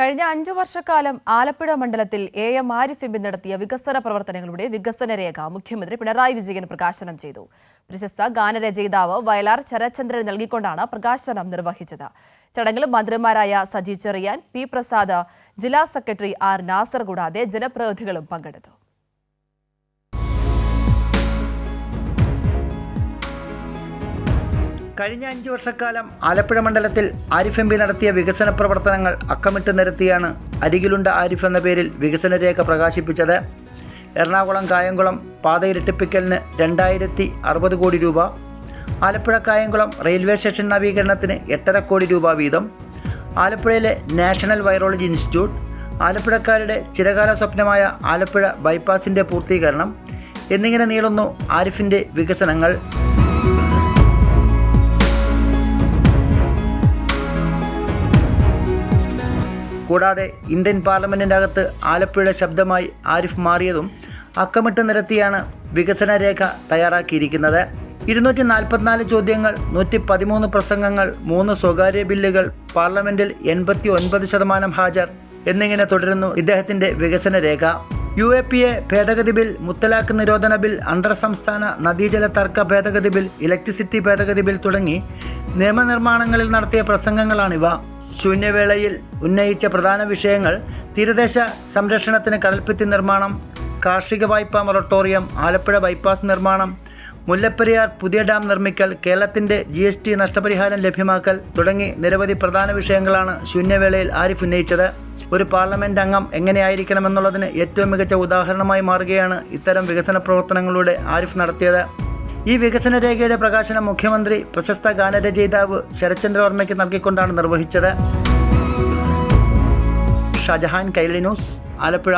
കഴിഞ്ഞ അഞ്ചു വർഷക്കാലം ആലപ്പുഴ മണ്ഡലത്തിൽ എ എം ആരിഫ് എം നടത്തിയ വികസന പ്രവർത്തനങ്ങളുടെ വികസന രേഖ മുഖ്യമന്ത്രി പിണറായി വിജയൻ പ്രകാശനം ചെയ്തു. പ്രശസ്ത ഗാനരചയിതാവ് വയലാർ ശരത്ചന്ദ്രൻ നൽകിക്കൊണ്ടാണ് പ്രകാശനം നിർവഹിച്ചത്. ചടങ്ങിൽ മന്ത്രിമാരായ സജി ചെറിയാൻ പി പ്രസാദ് ജില്ലാ സെക്രട്ടറി ആർ നാസർ കൂടാതെ ജനപ്രതിനിധികളും പങ്കെടുത്തു. കഴിഞ്ഞ അഞ്ച് വർഷക്കാലം ആലപ്പുഴ മണ്ഡലത്തിൽ ആരിഫ് എം പി നടത്തിയ വികസന പ്രവർത്തനങ്ങൾ അക്കമിട്ട് നിരത്തിയാണ് അരികിലുണ്ട ആരിഫ് എന്ന പേരിൽ വികസന രേഖ പ്രകാശിപ്പിച്ചത്. എറണാകുളം കായംകുളം പാത ഇരട്ടിപ്പിക്കലിന് രണ്ടായിരത്തി അറുപത് കോടി രൂപ. ആലപ്പുഴ കായംകുളം റെയിൽവേ സ്റ്റേഷൻ നവീകരണത്തിന് എട്ടര കോടി രൂപ വീതം. ആലപ്പുഴയിലെ നാഷണൽ വൈറോളജി ഇൻസ്റ്റിറ്റ്യൂട്ട് ആലപ്പുഴക്കാരുടെ ചിരകാല സ്വപ്നമായ ആലപ്പുഴ ബൈപ്പാസിന്റെ പൂർത്തീകരണം എന്നിങ്ങനെ നീളുന്നു ആരിഫിന്റെ വികസനങ്ങൾ. കൂടാതെ ഇന്ത്യൻ പാർലമെന്റിന്റെ അകത്ത് ആലപ്പുഴ ശബ്ദമായി ആരിഫ് മാറിയതും അക്കമിട്ട് നിരത്തിയാണ് വികസന രേഖ തയ്യാറാക്കിയിരിക്കുന്നത്. ഇരുന്നൂറ്റി നാൽപ്പത്തിനാല് ചോദ്യങ്ങൾ നൂറ്റി പതിമൂന്ന് പ്രസംഗങ്ങൾ മൂന്ന് സ്വകാര്യ ബില്ലുകൾ പാർലമെന്റിൽ എൺപത്തി ഒൻപത് ശതമാനം ഹാജർ എന്നിങ്ങനെ തുടരുന്നു ഇദ്ദേഹത്തിന്റെ വികസന രേഖ. യു എ പി എ ഭേദഗതി ബിൽ മുത്തലാഖ് നിരോധന ബിൽ അന്തർ സംസ്ഥാന നദീജല തർക്ക ഭേദഗതി ബിൽ ഇലക്ട്രിസിറ്റി ഭേദഗതി ബിൽ തുടങ്ങി നിയമനിർമ്മാണങ്ങളിൽ നടത്തിയ പ്രസംഗങ്ങളാണിവ. ശൂന്യവേളയിൽ ഉന്നയിച്ച പ്രധാന വിഷയങ്ങൾ തീരദേശ സംരക്ഷണത്തിന് കടൽഭിത്തി നിർമ്മാണം കാർഷിക വായ്പാ മൊറട്ടോറിയം ആലപ്പുഴ ബൈപ്പാസ് നിർമ്മാണം മുല്ലപ്പെരിയാർ പുതിയ ഡാം നിർമ്മിക്കൽ കേരളത്തിന്റെ ജി എസ് ടി നഷ്ടപരിഹാരം ലഭ്യമാക്കൽ തുടങ്ങി നിരവധി പ്രധാന വിഷയങ്ങളാണ് ശൂന്യവേളയിൽ ആരിഫ് ഉന്നയിച്ചത്. ഒരു പാർലമെന്റ് അംഗം എങ്ങനെയായിരിക്കണമെന്നുള്ളതിന് ഏറ്റവും മികച്ച ഉദാഹരണമായി മാറുകയാണ് ഇത്തരം വികസന പ്രവർത്തനങ്ങളിലൂടെ ആരിഫ് നടത്തിയത്. ഈ വികസന രേഖയുടെ പ്രകാശനം മുഖ്യമന്ത്രി പ്രശസ്ത ഗാനരചയിതാവ് ശരത്ചന്ദ്ര വർമ്മയ്ക്ക് നൽകിക്കൊണ്ടാണ് നിർവഹിച്ചത്. ഷാജഹാൻ കൈലിനൂസ് ആലപ്പുഴ.